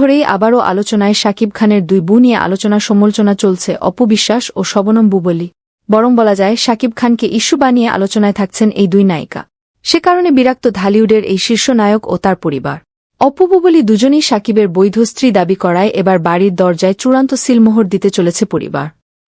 ধরেই আবারও আলোচনায় শাকিব খানের দুই বু নিয়ে আলোচনা সমালোচনা চলছে অপবিশ্বাস ও শবনম বুবলি। বরং বলা যায়, সাকিব খানকে ইস্যু বানিয়ে আলোচনায় থাকছেন এই দুই নায়িকা। সে কারণে বিরাক্ত ঢালিউডের এই শীর্ষ নায়ক ও তার পরিবার। অপু বুবলি দুজনেই শাকিবের বৈধ স্ত্রী দাবি করায় এবার বাড়ির দরজায় চূড়ান্ত সিলমোহর দিতে চলেছে পরিবার।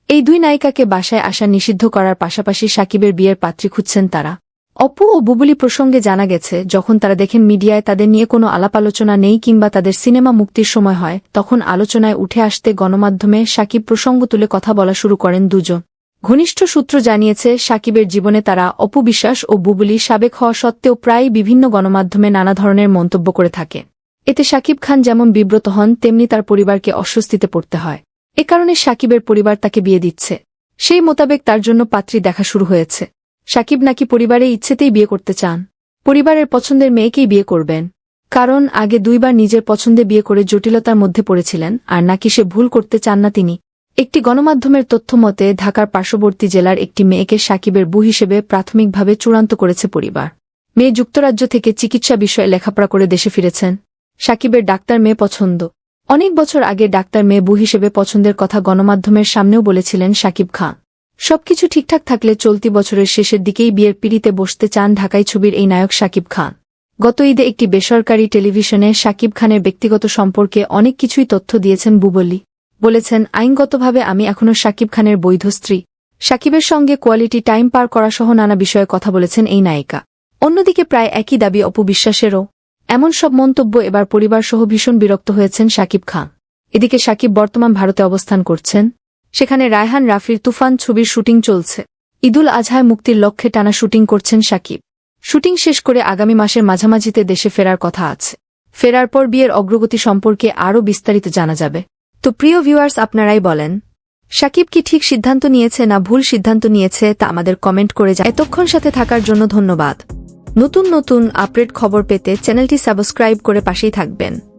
এই দুই নায়িকাকে বাসায় আসা নিষিদ্ধ করার পাশাপাশি সাকিবের বিয়ের পাত্রী খুঁজছেন তারা। অপু ও বুবলি প্রসঙ্গে জানা গেছে, যখন তারা দেখেন মিডিয়ায় তাদের নিয়ে কোনো আলাপ আলোচনা নেই কিংবা তাদের সিনেমা মুক্তির সময় হয়, তখন আলোচনায় উঠে আসতে গণমাধ্যমে সাকিব প্রসঙ্গ তুলে কথা বলা শুরু করেন দুজন। ঘনিষ্ঠ সূত্র জানিয়েছে, সাকিবের জীবনে তারা অপু বিশ্বাস ও বুবলি সাবেক হওয়া সত্ত্বেও প্রায় বিভিন্ন গণমাধ্যমে নানা ধরনের মন্তব্য করে থাকে। এতে সাকিব খান যেমন বিব্রত হন, তেমনি তার পরিবারকে অস্বস্তিতে পড়তে হয়। এ কারণে সাকিবের পরিবার তাকে বিয়ে দিচ্ছে। সেই মোতাবেক তার জন্য পাত্রী দেখা শুরু হয়েছে। শাকিব নাকি পরিবারে ইচ্ছেতেই বিয়ে করতে চান? পরিবারের পছন্দের মেয়েকেই বিয়ে করবেন। কারণ আগে দুইবার নিজের পছন্দে বিয়ে করে জটিলতার মধ্যে পড়েছিলেন, আর নাকি সে ভুল করতে চান না তিনি। একটি গণমাধ্যমের তথ্য মতে, ঢাকার পার্শ্ববর্তী জেলার একটি মেয়েকে সাকিবের বু হিসেবে প্রাথমিকভাবে চূড়ান্ত করেছে পরিবার। মেয়ে যুক্তরাজ্য থেকে চিকিৎসা বিষয়ে লেখাপড়া করে দেশে ফিরেছেন। সাকিবের ডাক্তার মেয়ে পছন্দ। অনেক বছর আগে ডাক্তার মেয়ে বু হিসেবে পছন্দের কথা গণমাধ্যমের সামনেও বলেছিলেন সাকিব খান। সবকিছু ঠিকঠাক থাকলে চলতি বছরের শেষের দিকেই বিয়ের পিড়িতে বসতে চান ঢাকাই ছবির এই নায়ক সাকিব খান। গত ঈদে একটি বেসরকারি টেলিভিশনে সাকিব খানের ব্যক্তিগত সম্পর্কে অনেক কিছুই তথ্য দিয়েছেন বুবলি। বলেছেন, আইনগতভাবে আমি এখনও সাকিব খানের বৈধ স্ত্রী। সাকিবের সঙ্গে কোয়ালিটি টাইম পার করা সহ নানা বিষয়ে কথা বলেছেন এই নায়িকা। অন্যদিকে প্রায় একই দাবি অপবিশ্বাসেরও। এমন সব মন্তব্য এবার পরিবার সহ ভীষণ বিরক্ত হয়েছেন সাকিব খান। এদিকে সাকিব বর্তমান ভারতে অবস্থান করছেন। সেখানে রায়হান রাফির তুফান ছবির শুটিং চলছে। ঈদুল আজহায় মুক্তির লক্ষ্যে টানা শুটিং করছেন সাকিব। শুটিং শেষ করে আগামী মাসের মাঝামাঝিতে দেশে ফেরার কথা আছে। ফেরার পর বিয়ের অগ্রগতি সম্পর্কে আরও বিস্তারিত জানা যাবে। তো প্রিয় ভিউয়ার্স, আপনারাই বলেন, সাকিব কি ঠিক সিদ্ধান্ত নিয়েছে না ভুল সিদ্ধান্ত নিয়েছে তা আমাদের কমেন্ট করে যায় এতক্ষণ সাথে থাকার জন্য ধন্যবাদ। নতুন নতুন আপডেট খবর পেতে চ্যানেলটি সাবস্ক্রাইব করে পাশেই থাকবেন।